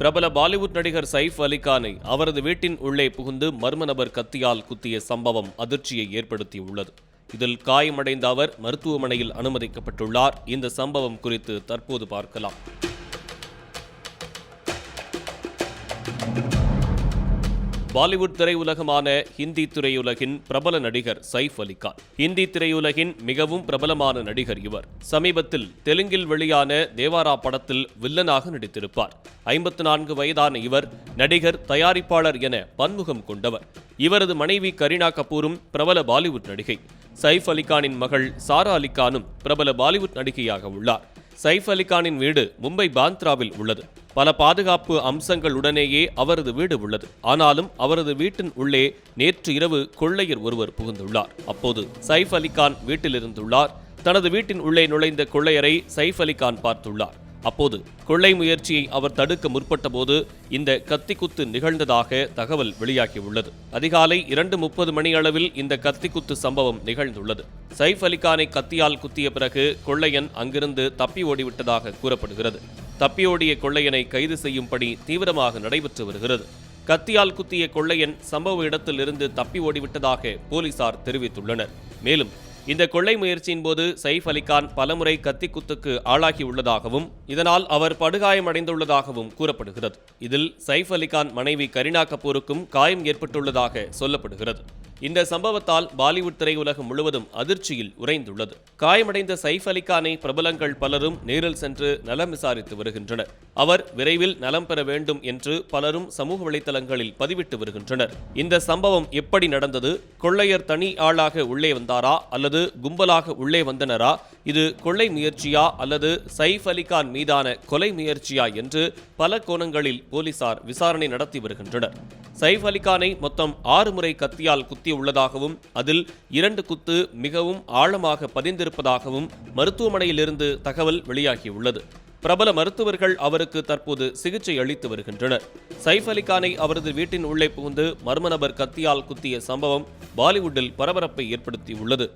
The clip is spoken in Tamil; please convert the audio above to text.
பிரபல பாலிவுட் நடிகர் சைஃப் அலிகானை அவரது வீட்டின் உள்ளே புகுந்து மர்ம நபர் கத்தியால் குத்திய சம்பவம் அதிர்ச்சியை ஏற்படுத்தியுள்ளது. இதில் காயமடைந்த அவர் மருத்துவமனையில் அனுமதிக்கப்பட்டுள்ளார். இந்த சம்பவம் குறித்து தற்போது பார்க்கலாம். பாலிவுட் திரையுலகமான ஹிந்தி திரையுலகின் பிரபல நடிகர் சைஃப் அலிகான் ஹிந்தி திரையுலகின் மிகவும் பிரபலமான நடிகர் இவர். சமீபத்தில் தெலுங்கில் வெளியான தேவாரா படத்தில் வில்லனாக நடித்திருப்பார். ஐம்பத்து நான்கு வயதான இவர் நடிகர் தயாரிப்பாளர் என பன்முகம் கொண்டவர். இவரது மனைவி கரீனா கபூரும் பிரபல பாலிவுட் நடிகை. சைஃப் அலிகானின் மகள் சாரா அலிகானும் பிரபல பாலிவுட் நடிகையாக உள்ளார். சைஃப் அலிகானின் வீடு மும்பை பாந்த்ராவில் உள்ளது. பல பாதுகாப்பு அம்சங்களுடனேயே அவரது வீடு உள்ளது. ஆனாலும் அவரது வீட்டின் உள்ளே நேற்று இரவு கொள்ளையர் ஒருவர் புகுந்துள்ளார். அப்போது சைஃப் அலிகான் வீட்டிலிருந்துள்ளார். தனது வீட்டின் உள்ளே நுழைந்த கொள்ளையரை சைஃப் அலிகான் பார்த்துள்ளார். அப்போது கொள்ளை முயற்சியை அவர் தடுக்க முற்பட்டபோது இந்த கத்திக்குத்து நிகழ்ந்ததாக தகவல் வெளியாகியுள்ளது. அதிகாலை இரண்டு முப்பது மணியளவில் இந்த கத்திக்குத்து சம்பவம் நிகழ்ந்துள்ளது. சைஃப் அலிகானை கத்தியால் குத்திய பிறகு கொள்ளையன் அங்கிருந்து தப்பி ஓடிவிட்டதாக கூறப்படுகிறது. தப்பியோடிய கொள்ளையனை கைது செய்யும் பணி தீவிரமாக நடைபெற்று வருகிறது. கத்தியால் குத்திய கொள்ளையன் சம்பவ இடத்திலிருந்து தப்பி ஓடிவிட்டதாக போலீசார் தெரிவித்துள்ளனர். மேலும் இந்த கொள்ளை முயற்சியின் போது சைஃப் அலிகான் பலமுறை கத்திக்குத்துக்கு ஆளாகியுள்ளதாகவும் இதனால் அவர் படுகாயமடைந்துள்ளதாகவும் கூறப்படுகிறது. இதில் சைஃப் அலிகான் மனைவி கரீனா கபூருக்கும் காயம் ஏற்பட்டுள்ளதாக சொல்லப்படுகிறது. இந்த சம்பவத்தால் பாலிவுட் திரையுலகம் முழுவதும் அதிர்ச்சியில் உறைந்துள்ளது. காயமடைந்த சைஃப் அலிகானை பிரபலங்கள் பலரும் நேரில் சென்று நலம் விசாரித்து வருகின்றனர். அவர் விரைவில் நலம் பெற வேண்டும் என்று பலரும் சமூக வலைதளங்களில் பதிவிட்டு வருகின்றனர். இந்த சம்பவம் எப்படி நடந்தது? கொள்ளையர் தனி ஆளாக உள்ளே வந்தாரா? அல்லது கும்பலாக உள்ளே வந்தனரா? இது கொள்ளை முயற்சியா? அல்லது சைஃப் அலிகான் மீதான கொலை முயற்சியா? என்று பல கோணங்களில் போலீசார் விசாரணை நடத்தி வருகின்றனர். சைஃப் அலிகானை மொத்தம் ஆறு முறை கத்தியால் குத்தியுள்ளதாகவும் அதில் இரண்டு குத்து மிகவும் ஆழமாக பதிந்திருப்பதாகவும் மருத்துவமனையிலிருந்து தகவல் வெளியாகியுள்ளது. பிரபல மருத்துவர்கள் அவருக்கு தற்போது சிகிச்சை அளித்து வருகின்றனர். சைஃப் அலிகானை அவரது வீட்டின் உள்ளே புகுந்து மர்ம நபர் கத்தியால் குத்திய சம்பவம் பாலிவுட்டில் பரபரப்பை ஏற்படுத்தியுள்ளது.